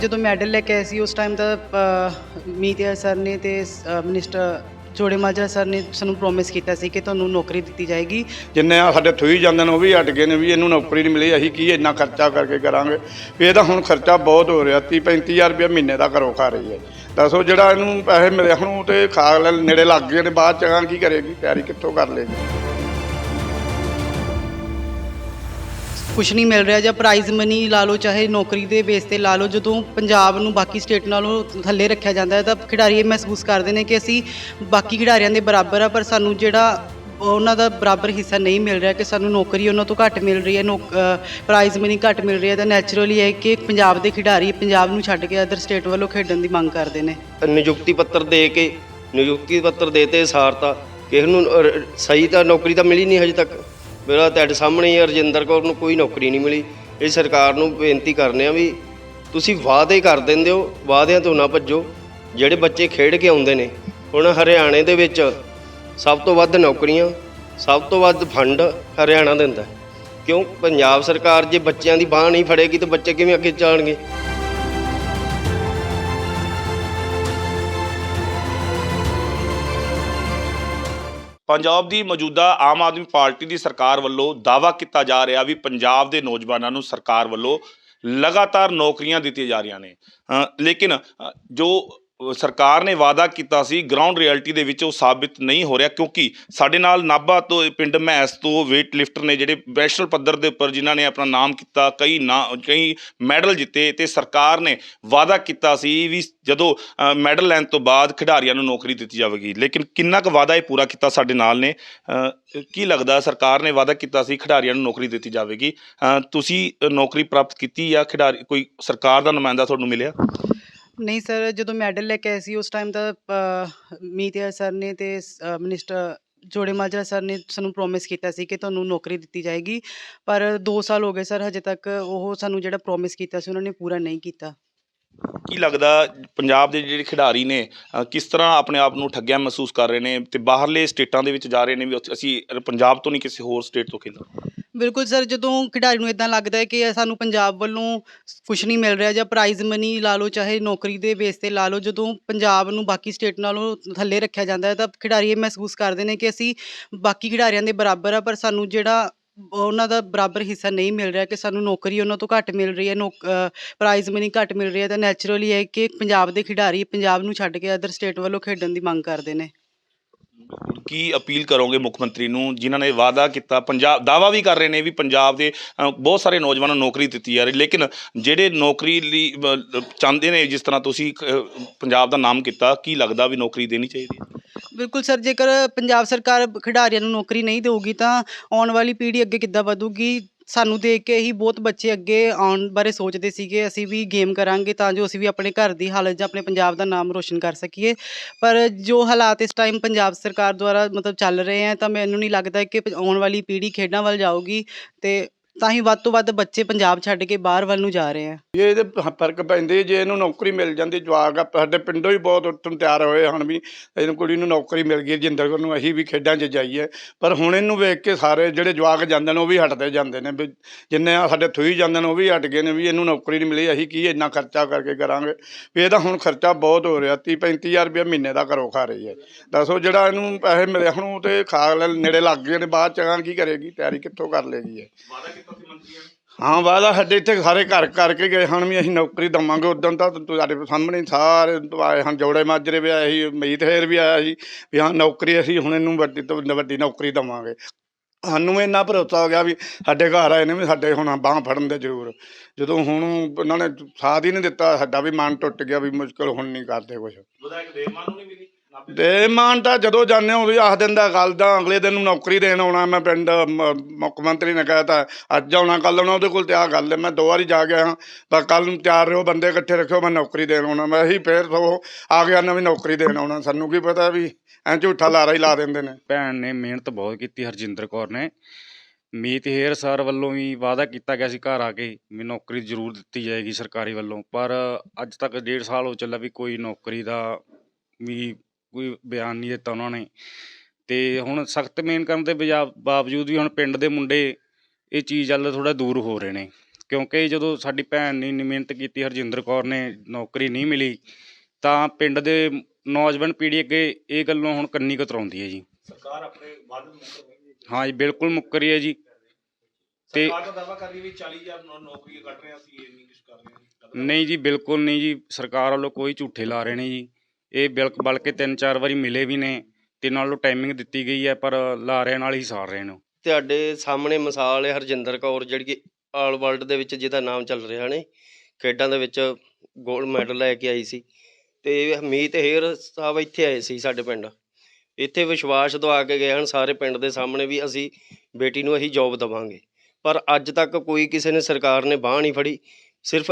ਜਦੋਂ ਮੈਡਲ ਲੈ ਕੇ ਆਏ ਸੀ ਉਸ ਟਾਈਮ ਤਾਂ ਮੀਤਿਆ ਸਰ ਨੇ ਤੇ ਅ, ਮਿਨਿਸਟਰ ਜੋੜੇ ਮਾਜਰਾ ਸਰ ਨੇ ਸਾਨੂੰ ਪ੍ਰੋਮਿਸ ਕੀਤਾ ਸੀ ਕਿ ਤੁਹਾਨੂੰ ਨੌਕਰੀ ਦਿੱਤੀ ਜਾਏਗੀ। ਜਿੰਨੇ ਆ ਸਾਡੇ ਥੂਈ ਜਾਂਦੇ ਨੇ ਉਹ ਵੀ ਹਟ ਗਏ ਨੇ ਵੀ ਇਹਨੂੰ ਨੌਕਰੀ ਨਹੀਂ ਮਿਲੀ ਅਸੀਂ ਕੀ ਇੰਨਾ ਖਰਚਾ ਕਰਕੇ ਕਰਾਂਗੇ? ਵੀ ਇਹਦਾ ਹੁਣ ਖਰਚਾ ਬਹੁਤ ਹੋ ਰਿਹਾ 30 35000 ਰੁਪਏ ਮਹੀਨੇ ਦਾ ਘਰੋਂ ਖਾ ਰਹੀ ਹੈ। ਦੱਸੋ ਜਿਹੜਾ ਇਹਨੂੰ ਪੈਸੇ ਮਿਲੇ ਹੁਣ ਉਹ ਤੇ ਖਾ ਲੈ ਨੇੜੇ ਲੱਗ ਗਏ ਨੇ ਬਾਅਦ ਚ ਕੀ ਕਰੇਗੀ ਤਿਆਰੀ ਕਿੱਥੋਂ ਕਰ ਲੇਗੀ ਕੁਝ ਨਹੀਂ ਮਿਲ ਰਿਹਾ ਜਾਂ ਪ੍ਰਾਈਜ਼ ਮਨੀ ਲਾ ਲਓ, ਚਾਹੇ ਨੌਕਰੀ ਦੇ ਬੇਸ ਤੇ ਲਾ ਲਓ, ਜਦੋਂ ਪੰਜਾਬ ਨੂੰ ਬਾਕੀ ਸਟੇਟ ਨਾਲੋਂ ਥੱਲੇ ਰੱਖਿਆ ਜਾਂਦਾ ਹੈ, ਤਾਂ ਖਿਡਾਰੀ ਇਹ ਮਹਿਸੂਸ ਕਰਦੇ ਨੇ ਕਿ ਅਸੀਂ ਬਾਕੀ ਖਿਡਾਰੀਆਂ ਦੇ ਬਰਾਬਰ ਆ, ਪਰ ਸਾਨੂੰ ਜਿਹੜਾ ਉਹਨਾਂ ਦਾ ਬਰਾਬਰ ਹਿੱਸਾ ਨਹੀਂ ਮਿਲ ਰਿਹਾ, ਕਿ ਸਾਨੂੰ ਨੌਕਰੀ ਉਹਨਾਂ ਤੋਂ ਘੱਟ ਮਿਲ ਰਹੀ ਹੈ, ਨੌਕ- ਪ੍ਰਾਈਜ਼ ਮਨੀ ਘੱਟ ਮਿਲ ਰਹੀ ਹੈ, ਤਾਂ ਨੈਚੁਰਲੀ ਹੈ ਕਿ ਪੰਜਾਬ ਦੇ ਖਿਡਾਰੀ ਪੰਜਾਬ ਨੂੰ ਛੱਡ ਕੇ ਅਦਰ ਸਟੇਟ ਵੱਲੋਂ ਖੇਡਣ ਦੀ ਮੰਗ ਕਰਦੇ ਨੇ। ਨਿਯੁਕਤੀ ਪੱਤਰ ਦੇ ਕੇ, ਨਿਯੁਕਤੀ ਪੱਤਰ ਦੇਤੇ ਸਾਰਤਾ, ਕਿਸੇ ਨੂੰ ਸਹੀ ਤਾਂ ਨੌਕਰੀ ਤਾਂ ਮਿਲੀ ਨਹੀਂ ਹਜੇ ਤੱਕ। ਮੇਰਾ ਤੁਹਾਡੇ ਸਾਹਮਣੇ ਹੀ ਰਜਿੰਦਰ ਕੌਰ ਨੂੰ ਕੋਈ ਨੌਕਰੀ ਨਹੀਂ ਮਿਲੀ। ਇਹ ਸਰਕਾਰ ਨੂੰ ਬੇਨਤੀ ਕਰਨੇ ਆ ਵੀ ਤੁਸੀਂ ਵਾਅਦੇ ਕਰ ਦਿੰਦੇ ਹੋ, ਵਾਅਦਿਆਂ ਤੋਂ ਨਾ ਭੱਜੋ। ਜਿਹੜੇ ਬੱਚੇ ਖੇਡ ਕੇ ਆਉਂਦੇ ਨੇ, ਹੁਣ ਹਰਿਆਣੇ ਦੇ ਵਿੱਚ ਸਭ ਤੋਂ ਵੱਧ ਨੌਕਰੀਆਂ, ਸਭ ਤੋਂ ਵੱਧ ਫੰਡ ਹਰਿਆਣਾ ਦਿੰਦਾ। ਕਿਉਂ? ਪੰਜਾਬ ਸਰਕਾਰ ਜੇ ਬੱਚਿਆਂ ਦੀ ਬਾਹ ਨਹੀਂ ਫੜੇਗੀ ਤਾਂ ਬੱਚੇ ਕਿਵੇਂ ਅੱਗੇ ਚੱਲਣਗੇ? ਪੰਜਾਬ ਦੀ ਮੌਜੂਦਾ ਆਮ ਆਦਮੀ ਪਾਰਟੀ ਦੀ ਸਰਕਾਰ ਵੱਲੋਂ ਦਾਵਾ ਕੀਤਾ ਜਾ ਰਿਹਾ ਵੀ ਪੰਜਾਬ ਦੇ ਨੌਜਵਾਨਾਂ ਨੂੰ ਸਰਕਾਰ ਵੱਲੋਂ ਲਗਾਤਾਰ ਨੌਕਰੀਆਂ ਦਿੱਤੀਆਂ ਜਾ ਰਹੀਆਂ ਨੇ। ਲੇਕਿਨ ਜੋ ਸਰਕਾਰ ਨੇ ਵਾਅਦਾ ਕੀਤਾ ਸੀ ਗਰਾਊਂਡ ਰਿਐਲਿਟੀ ਦੇ ਵਿੱਚ ਉਹ ਸਾਬਿਤ ਨਹੀਂ ਹੋ ਰਿਹਾ ਕਿਉਂਕਿ ਸਾਡੇ ਨਾਲ ਨਾਭਾ ਤੋਂ ਪਿੰਡ ਮਹਿਸ ਤੋਂ weight ਲਿਫਟਰ ਨੇ ਜਿਹੜੇ ਨੈਸ਼ਨਲ ਪੱਧਰ ਦੇ ਉੱਪਰ ਜਿਨ੍ਹਾਂ ਨੇ ਆਪਣਾ ਨਾਮ ਕੀਤਾ, ਕਈ ਨਾ, ਕਈ ਮੈਡਲ ਜਿੱਤੇ ਤੇ ਸਰਕਾਰ ਨੇ ਵਾਅਦਾ ਕੀਤਾ ਸੀ ਵੀ ਜਦੋਂ ਮੈਡਲ ਲੈਣ ਤੋਂ ਬਾਅਦ ਖਿਡਾਰੀਆਂ ਨੂੰ ਨੌਕਰੀ ਦਿੱਤੀ ਜਾਵੇਗੀ। ਲੇਕਿਨ ਕਿੰਨਾ ਕੁ ਵਾਅਦਾ ਇਹ ਪੂਰਾ ਕੀਤਾ ਸਾਡੇ ਨਾਲ ਨੇ? ਕੀ ਲੱਗਦਾ ਸਰਕਾਰ ਨੇ ਵਾਅਦਾ ਕੀਤਾ ਸੀ ਖਿਡਾਰੀਆਂ ਨੂੰ ਨੌਕਰੀ ਦਿੱਤੀ ਜਾਵੇਗੀ? ਤੁਸੀਂ ਨੌਕਰੀ ਪ੍ਰਾਪਤ ਕੀਤੀ ਜਾਂ ਖਿਡਾਰੀ, ਕੋਈ ਸਰਕਾਰ ਦਾ ਨੁਮਾਇੰਦਾ ਤੁਹਾਨੂੰ ਮਿਲਿਆ? ਨਹੀਂ ਸਰ ਜਦੋਂ ਮੈਡਲ ਲੈ ਕੇ ਆਏ ਸੀ ਉਸ ਟਾਈਮ ਤਾਂ ਮੀਤਿਆ ਸਰ ਨੇ ਤੇ ਅ, ਮਿਨਿਸਟਰ ਜੋੜੇ ਮਾਜਰਾ ਸਰ ਨੇ ਸਾਨੂੰ ਪ੍ਰੋਮਿਸ ਕੀਤਾ ਸੀ ਕਿ ਤੁਹਾਨੂੰ ਨੌਕਰੀ ਦਿੱਤੀ ਜਾਏਗੀ। ਪਰ 2 ਸਾਲ ਹੋ ਗਏ ਸਰ ਹਜੇ ਤੱਕ ਉਹ ਸਾਨੂੰ ਜਿਹੜਾ ਪ੍ਰੋਮਿਸ ਕੀਤਾ ਸੀ ਉਹਨਾਂ ਨੇ ਪੂਰਾ ਨਹੀਂ ਕੀਤਾ। ਕੀ ਲੱਗਦਾ ਪੰਜਾਬ ਦੇ ਜਿਹੜੇ ਖਿਡਾਰੀ ਨੇ ਅ, ਕਿਸ ਤਰ੍ਹਾਂ ਆਪਣੇ ਆਪ ਨੂੰ ਠੱਗਿਆ ਮਹਿਸੂਸ ਕਰ ਰਹੇ ਨੇ ਤੇ ਬਾਹਰਲੇ ਸਟੇਟਾਂ ਦੇ ਵਿੱਚ ਜਾ ਰਹੇ ਨੇ ਵੀ ਉੱਥੇ ਅਸੀਂ ਪੰਜਾਬ ਤੋਂ ਨਹੀਂ ਕਿਸੇ ਹੋਰ ਸਟੇਟ ਤੋਂ ਖੇਡਾਂ ਬਿਲਕੁਲ ਸਰ, ਜਦੋਂ ਖਿਡਾਰੀ ਨੂੰ ਇਦਾਂ ਲੱਗਦਾ ਹੈ ਕਿ ਸਾਨੂੰ ਪੰਜਾਬ ਵੱਲੋਂ ਕੁਝ ਨਹੀਂ ਮਿਲ ਰਿਹਾ ਜਾਂ ਪ੍ਰਾਈਜ਼ ਮਨੀ ਲਾ ਲਓ, ਚਾਹੇ ਨੌਕਰੀ ਦੇ ਬੇਸ ਤੇ ਲਾ ਲਓ, ਜਦੋਂ ਪੰਜਾਬ ਨੂੰ ਬਾਕੀ ਸਟੇਟ ਨਾਲੋਂ ਥੱਲੇ ਰੱਖਿਆ ਜਾਂਦਾ ਹੈ, ਤਾਂ ਖਿਡਾਰੀ ਇਹ ਮਹਿਸੂਸ ਕਰਦੇ ਨੇ ਕਿ ਅਸੀਂ ਬਾਕੀ ਖਿਡਾਰੀਆਂ ਦੇ ਬਰਾਬਰ ਆ, ਪਰ ਸਾਨੂੰ ਜਿਹੜਾ ਉਹਨਾਂ ਦਾ ਬਰਾਬਰ ਹਿੱਸਾ ਨਹੀਂ ਮਿਲ ਰਿਹਾ, ਕਿ ਸਾਨੂੰ ਨੌਕਰੀ ਉਹਨਾਂ ਤੋਂ ਘੱਟ ਮਿਲ ਰਹੀ ਹੈ, ਨੌਕ ਪ੍ਰਾਈਜ਼ ਮਨੀ ਘੱਟ ਮਿਲ ਰਹੀ ਹੈ, ਤਾਂ ਨੈਚੁਰਲੀ ਹੈ ਕਿ ਪੰਜਾਬ ਦੇ ਖਿਡਾਰੀ ਪੰਜਾਬ ਨੂੰ ਛੱਡ ਕੇ ਅਦਰ ਸਟੇਟ ਵੱਲੋਂ ਖੇਡਣ ਦੀ ਮੰਗ ਕਰਦੇ ਨੇ। ਕੀ ਅਪੀਲ ਕਰੋਗੇ ਮੁੱਖ ਮੰਤਰੀ ਨੂੰ ਜਿਨ੍ਹਾਂ ਨੇ ਵਾਅਦਾ ਕੀਤਾ ਪੰਜਾਬ ਦਾਵਾ ਵੀ ਕਰ ਰਹੇ ਨੇ ਵੀ ਪੰਜਾਬ ਦੇ ਅ, ਬਹੁਤ ਸਾਰੇ ਨੌਜਵਾਨਾਂ ਨੂੰ ਨੌਕਰੀ ਦਿੱਤੀ ਜਾ ਰਹੀ ਲੇਕਿਨ ਜਿਹੜੇ ਨੌਕਰੀ ਲਈ ਅ, ਚਾਹੁੰਦੇ ਨੇ ਜਿਸ ਤਰ੍ਹਾਂ ਤੁਸੀਂ ਅ, ਪੰਜਾਬ ਦਾ ਨਾਮ ਕੀਤਾ ਕੀ ਲੱਗਦਾ ਵੀ ਨੌਕਰੀ ਦੇਣੀ ਚਾਹੀਦੀ ਹੈ? ਬਿਲਕੁਲ ਸਰ ਜੇਕਰ ਪੰਜਾਬ ਸਰਕਾਰ ਖਿਡਾਰੀਆਂ ਨੂੰ ਨੌਕਰੀ ਨਹੀਂ ਦੇਊਗੀ ਤਾਂ ਆਉਣ ਵਾਲੀ ਪੀੜ੍ਹੀ ਅੱਗੇ ਕਿੱਦਾਂ ਵਧੂਗੀ? ਸਾਨੂੰ ਦੇਖ ਕੇ ਹੀ ਬਹੁਤ ਬੱਚੇ ਅੱਗੇ ਆਉਣ ਬਾਰੇ ਸੋਚਦੇ ਸੀਗੇ, ਅਸੀਂ ਵੀ ਗੇਮ ਕਰਾਂਗੇ ਤਾਂ ਜੋ ਅਸੀਂ ਵੀ ਆਪਣੇ ਘਰ ਦੀ ਹਾਲਤ ਜਾਂ ਆਪਣੇ ਪੰਜਾਬ ਦਾ ਨਾਮ ਰੋਸ਼ਨ ਕਰ ਸਕੀਏ। ਪਰ ਜੋ ਹਾਲਾਤ ਇਸ ਟਾਈਮ ਪੰਜਾਬ ਸਰਕਾਰ ਦੁਆਰਾ ਮਤਲਬ ਚੱਲ ਰਹੇ ਆ ਤਾਂ ਮੈਨੂੰ ਨਹੀਂ ਲੱਗਦਾ ਕਿ ਪ- ਆਉਣ ਵਾਲੀ ਪੀੜ੍ਹੀ ਖੇਡਾਂ ਵੱਲ ਜਾਊਗੀ ਤੇ ਤਾਂ ਹੀ ਵੱਧ ਤੋਂ ਵੱਧ ਬੱਚੇ ਪੰਜਾਬ ਛੱਡ ਕੇ ਬਾਹਰ ਵੱਲ ਨੂੰ ਜਾ ਰਹੇ ਆ। ਇਹ ਇਹਦੇ ਪ- ਫ਼ਰਕ ਪੈਂਦੇ ਜੇ ਇਹਨੂੰ ਨੌਕਰੀ ਮਿਲ ਜਾਂਦੀ ਜਵਾਕ ਆ ਸਾਡੇ ਪਿੰਡੋਂ ਹੀ ਬਹੁਤ ਉੱਠਣ ਤਿਆਰ ਹੋਏ ਹਨ ਵੀ ਇਹਨੂੰ ਕੁੜੀ ਨੂੰ ਨੌਕਰੀ ਮਿਲ ਗਈ ਜਿੰਦਰ ਕੌਰ ਨੂੰ ਅਸੀਂ ਵੀ ਖੇਡਾਂ 'ਚ ਜਾਈਏ। ਪਰ ਹੁਣ ਇਹਨੂੰ ਵੇਖ ਕੇ ਸਾਰੇ ਜਿਹੜੇ ਜਵਾਕ ਜਾਂਦੇ ਨੇ ਉਹ ਵੀ ਹਟਦੇ ਜਾਂਦੇ ਨੇ ਵੀ ਜਿੰਨੇ ਆ ਸਾਡੇ ਥੋਈ ਜਾਂਦੇ ਨੇ ਉਹ ਵੀ ਹਟ ਗਏ ਨੇ ਵੀ ਇਹਨੂੰ ਨੌਕਰੀ ਨਹੀਂ ਮਿਲੀ ਅਸੀਂ ਕੀ ਇੰਨਾ ਖਰਚਾ ਕਰਕੇ ਕਰਾਂਗੇ? ਵੀ ਇਹਦਾ ਹੁਣ ਖਰਚਾ ਬਹੁਤ ਹੋ ਰਿਹਾ 30 35000 ਰੁਪਏ ਮਹੀਨੇ ਦਾ ਘਰੋਂ ਖਾ ਰਹੀ ਹੈ। ਦੱਸੋ ਜਿਹੜਾ ਇਹਨੂੰ ਪੈਸੇ ਮਿਲੇ ਹੁਣ ਉਹ ਤੇ ਖਾ ਲੈ ਨੇੜੇ ਲੱਗ ਗਏ ਨੇ ਬਾਅਦ ਚ ਕੀ ਕਰੇਗੀ ਤਿਆਰੀ ਕਿੱਥੋਂ ਕਰ ਲੇਗੀ ਇਹ? ਮੰਤਰੀਆਂ ਨੇ ਹਾਂ ਵਾਦਾ ਸਾਡੇ ਇੱਥੇ ਸਾਰੇ ਘਰ ਕਰਕੇ ਗਏ ਹਨ ਵੀ ਅਸੀਂ ਨੌਕਰੀ ਦਵਾਂਗੇ ਉਦੋਂ ਤਾਂ ਤੁਹਾਡੇ ਸਾਹਮਣੇ ਸਾਰੇ ਆਏ ਹਨ ਜੋੜੇ ਮਾਜਰੇ ਵੀ ਆਏ ਸੀ ਮੀਤ ਹੇਰ ਵੀ ਆਇਆ ਸੀ ਵੀ ਹਾਂ ਨੌਕਰੀ ਅਸੀਂ ਹੁਣ ਇਹਨੂੰ ਵੱਡੀ ਤੋਂ ਵੱਡੀ ਨੌਕਰੀ ਦਵਾਂਗੇ। ਸਾਨੂੰ ਇੰਨਾ ਭਰੋਸਾ ਹੋ ਗਿਆ ਵੀ ਸਾਡੇ ਘਰ ਆਏ ਨੇ ਵੀ ਸਾਡੇ ਹੁਣ ਬਾਂਹ ਫੜਨ ਦੇ ਜ਼ਰੂਰ। ਜਦੋਂ ਹੁਣ ਉਹਨਾਂ ਨੇ ਸਾਥ ਹੀ ਨਹੀਂ ਦਿੱਤਾ ਸਾਡਾ ਵੀ ਮਨ ਟੁੱਟ ਗਿਆ ਵੀ ਮੁਸ਼ਕਲ ਹੁਣ ਨਹੀਂ ਕਰਦੇ ਕੁਝ ਵਿਧਾਇਕ ਦੇਵਮਾਨ ਨੂੰ ਨਹੀਂ ਮਿਲੀ? ਤੇ ਮਾਨ ਤਾਂ ਜਦੋਂ ਜਾਂਦੇ ਹੋ ਵੀ ਆਖ ਦਿੰਦਾ ਗੱਲ ਦਾ ਅਗਲੇ ਦਿਨ ਨੂੰ ਨੌਕਰੀ ਦੇਣ ਆਉਣਾ ਮੈਂ ਪਿੰਡ ਮ- ਮੁੱਖ ਮੰਤਰੀ ਨੇ ਕਹਿਤਾ, ਅੱਜ ਆਉਣਾ ਕੱਲ ਆਉਣਾ, ਉਹਦੇ ਕੋਲ ਤੇ ਆ ਗੱਲ ਹੈ, ਮੈਂ ਦੋ ਵਾਰੀ ਜਾ ਗਿਆ ਹਾਂ ਪਰ ਕੱਲ ਨੂੰ ਤਿਆਰ ਰਹੋ, ਬੰਦੇ ਇਕੱਠੇ ਰੱਖਿਓ, ਮੈਂ ਨੌਕਰੀ ਦੇਣ ਆਉਣਾ, ਮੈਂ ਇਹੀ ਫੇਰ ਸੋ ਆ ਗਿਆ ਨਾ ਵੀ ਨੌਕਰੀ ਦੇਣ ਆਉਣਾ, ਸਾਨੂੰ ਕੀ ਪਤਾ ਵੀ ਐਂ ਝੂਠਾ ਲਾਰਾ ਹੀ ਲਾ ਦਿੰਦੇ ਨੇ। ਭੈਣ ਨੇ ਮਿਹਨਤ ਬਹੁਤ ਕੀਤੀ, ਹਰਜਿੰਦਰ ਕੌਰ ਨੇ। ਮੀਤ ਹੇਰ ਸਰ ਵੱਲੋਂ ਵੀ ਵਾਅਦਾ ਕੀਤਾ ਗਿਆ ਸੀ ਘਰ ਆ ਕੇ, ਵੀ ਨੌਕਰੀ ਜ਼ਰੂਰ ਦਿੱਤੀ ਜਾਏਗੀ ਸਰਕਾਰੀ ਵੱਲੋਂ, ਪਰ ਅੱਜ ਤੱਕ ਡੇਢ ਸਾਲ ਹੋ ਚੱਲਾ ਵੀ ਕੋਈ ਨੌਕਰੀ ਦਾ ਵੀ ਕੋਈ ਬਿਆਨ ਨਹੀਂ ਦਿੱਤਾ ਉਹਨਾਂ ਨੇ। ਤੇ ਹੁਣ ਸਖਤ ਮਿਹਨਤ ਕਰਨ ਦੇ ਬਜਾ- ਬਾਵਜੂਦ ਵੀ ਹੁਣ ਪਿੰਡ ਦੇ ਮੁੰਡੇ ਇਹ ਚੀਜ਼ ਵੱਲ ਥੋੜਾ ਦੂਰ ਹੋ ਰਹੇ ਨੇ। ਕਿਉਂਕਿ ਜਦੋਂ ਸਾਡੀ ਭੈਣ ਨੇ ਇੰਨੀ ਮਿਹਨਤ ਕੀਤੀ ਹਰਜਿੰਦਰ ਕੌਰ ਨੇ ਨੌਕਰੀ ਨਹੀਂ ਮਿਲੀ ਤਾਂ ਪਿੰਡ ਦੇ ਨੌਜਵਾਨ ਪੀੜ੍ਹੀ ਅੱਗੇ ਇਹ ਗੱਲੋਂ ਹੁਣ ਕੰਨੀ ਕਤਰਾਉਂਦੀ ਹੈ ਜੀ। ਸਰਕਾਰ ਆਪਣੇ ਵਾਅਦੇ ਨੂੰ ਮੁੱਕਰ ਰਹੀ ਹੈ। ਹਾਂ ਜੀ ਬਿਲਕੁਲ ਮੁੱਕਰ ਹੈ ਜੀ। ਤੇ ਸਰਕਾਰ ਦਾ ਦਾਵਾ ਕਰ ਰਹੀ ਹੈ ਵੀ 40000 ਨੌ- ਨੌਕਰੀਆਂ ਕੱਢ ਰਹੇ ਹਾਂ ਅਸੀਂ ਇਹ ਨਹੀਂ ਕੁਝ ਕਰ ਰਹੇ ਹਾਂ। ਨਹੀਂ ਜੀ ਬਿਲਕੁਲ ਨਹੀਂ ਜੀ। ਸਰਕਾਰ ਵੱਲੋਂ ਕੋਈ ਝੂਠੇ ਲਾ ਰਹੇ ਨੇ ਜੀ। ਇਹ ਬਿਲਕ ਬਲਕਿ ਤਿੰਨ ਚਾਰ ਵਾਰੀ ਮਿਲੇ ਵੀ ਨੇ ਤੇ ਨਾਲ ਨੂੰ ਟਾਈਮਿੰਗ ਦਿੱਤੀ ਗਈ ਹੈ, ਪਰ ਲਾਰਿਆਂ ਨਾਲ ਹੀ ਸਾਰ ਰਹੇ ਨੇ ਤੁਹਾਡੇ ਸਾਹਮਣੇ ਮਿਸਾਲ ਹੈ ਹਰਜਿੰਦਰ ਕੌਰ, ਜਿਹੜੀ ਕਿ ਆਲ ਵਰਲਡ ਦੇ ਵਿੱਚ ਜਿਹਦਾ ਨਾਮ ਚੱਲ ਰਿਹਾ ਨੇ, ਖੇਡਾਂ ਦੇ ਵਿੱਚ ਗੋਲਡ ਮੈਡਲ ਲੈ ਕੇ ਆਈ ਸੀ ਤੇ ਹਮੀਤ ਹੇਰ ਸਾਹਿਬ ਇੱਥੇ ਆਏ ਸੀ ਸਾਡੇ ਪਿੰਡ। ਇੱਥੇ ਵਿਸ਼ਵਾਸ ਦਵਾ ਕੇ ਗਏ ਹਨ ਸਾਰੇ ਪਿੰਡ ਦੇ ਸਾਹਮਣੇ ਵੀ ਅਸੀਂ ਬੇਟੀ ਨੂੰ ਅਸੀਂ ਜੌਬ ਦਵਾਂਗੇ। ਪਰ ਅੱਜ ਤੱਕ ਕੋਈ ਕਿਸੇ ਨੇ ਸਰਕਾਰ ਨੇ ਬਾਹ ਨਹੀਂ ਫੜੀ, ਸਿਰਫ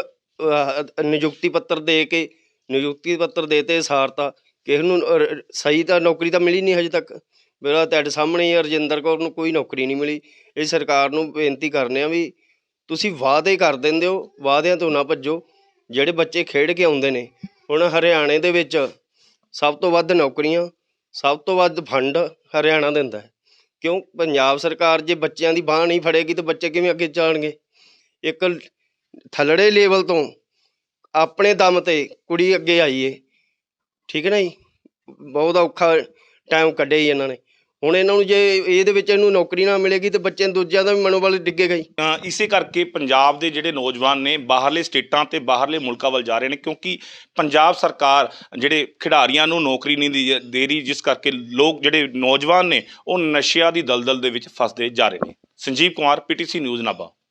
ਨਿਯੁਕਤੀ ਪੱਤਰ ਦੇ ਕੇ ਨਿਯੁਕਤੀ ਪੱਤਰ ਦੇਤੇ ਸਾਰਤਾ। ਕਿਸੇ ਨੂੰ ਅਹ, ਸਹੀ ਤਾਂ ਨੌਕਰੀ ਤਾਂ ਮਿਲੀ ਨਹੀਂ ਹਜੇ ਤੱਕ। ਮੇਰਾ ਤੁਹਾਡੇ ਸਾਹਮਣੇ ਹੀ ਰਜਿੰਦਰ ਕੌਰ ਨੂੰ ਕੋਈ ਨੌਕਰੀ ਨਹੀਂ ਮਿਲੀ। ਇਹ ਸਰਕਾਰ ਨੂੰ ਬੇਨਤੀ ਕਰਨੇ ਆ ਵੀ ਤੁਸੀਂ ਵਾਅਦੇ ਕਰ ਦਿੰਦੇ ਹੋ ਵਾਅਦਿਆਂ ਤੋਂ ਨਾ ਭੱਜੋ। ਜਿਹੜੇ ਬੱਚੇ ਖੇਡ ਕੇ ਆਉਂਦੇ ਨੇ ਹੁਣ ਹਰਿਆਣੇ ਦੇ ਵਿੱਚ ਸਭ ਤੋਂ ਵੱਧ ਨੌਕਰੀਆਂ ਸਭ ਤੋਂ ਵੱਧ ਫੰਡ ਹਰਿਆਣਾ ਦਿੰਦਾ ਹੈ। ਕਿਉਂ? ਪੰਜਾਬ ਸਰਕਾਰ ਜੇ ਬੱਚਿਆਂ ਦੀ ਬਾਹ ਨਹੀਂ ਫੜੇਗੀ ਤਾਂ ਬੱਚੇ ਕਿਵੇਂ ਅੱਗੇ ਜਾਣਗੇ ਇੱਕ ਥੱਲੜੇ ਲੈਵਲ ਤੋਂ ਆਪਣੇ ਦਮ ਤੇ ਕੁੜੀ ਅੱਗੇ ਆਈ ਏ। ਠੀਕ ਹੈ ਨਾ ਜੀ? ਬਹੁਤ ਔਖਾ ਟਾਈਮ ਕੱਢਿਆ ਜੀ ਇਹਨਾਂ ਨੇ। ਹੁਣ ਇਹਨਾਂ ਨੂੰ ਜੇ ਇਹਦੇ ਵਿੱਚ ਇਹਨੂੰ ਨੌਕਰੀ ਨਾ ਮਿਲੇਗੀ ਤੇ ਬੱਚੇ ਦੂਜਿਆਂ ਦਾ ਵੀ ਮਨੋਬਲ ਡਿੱਗੇਗਾ ਹੀ ਅ, ਇਸੇ ਕਰਕੇ ਪੰਜਾਬ ਦੇ ਜਿਹੜੇ ਨੌਜਵਾਨ ਨੇ ਬਾਹਰਲੇ ਸਟੇਟਾਂ ਤੇ ਬਾਹਰਲੇ ਮੁਲਕਾਂ ਵੱਲ ਜਾ ਰਹੇ ਨੇ ਕਿਉਂਕਿ ਪੰਜਾਬ ਸਰਕਾਰ ਜਿਹੜੇ ਖਿਡਾਰੀਆਂ ਨੂੰ ਨੌਕਰੀ ਨਹੀਂ ਦੀ- ਦੇ ਰਹੀ ਜਿਸ ਕਰਕੇ ਲੋਕ ਜਿਹੜੇ ਨੌਜਵਾਨ ਨੇ ਉਹ ਨਸ਼ਿਆਂ ਦੀ ਦਲਦਲ ਦੇ ਵਿੱਚ ਫਸਦੇ ਜਾ ਰਹੇ ਨੇ। Sanjeev Kumar PTC news Nabha.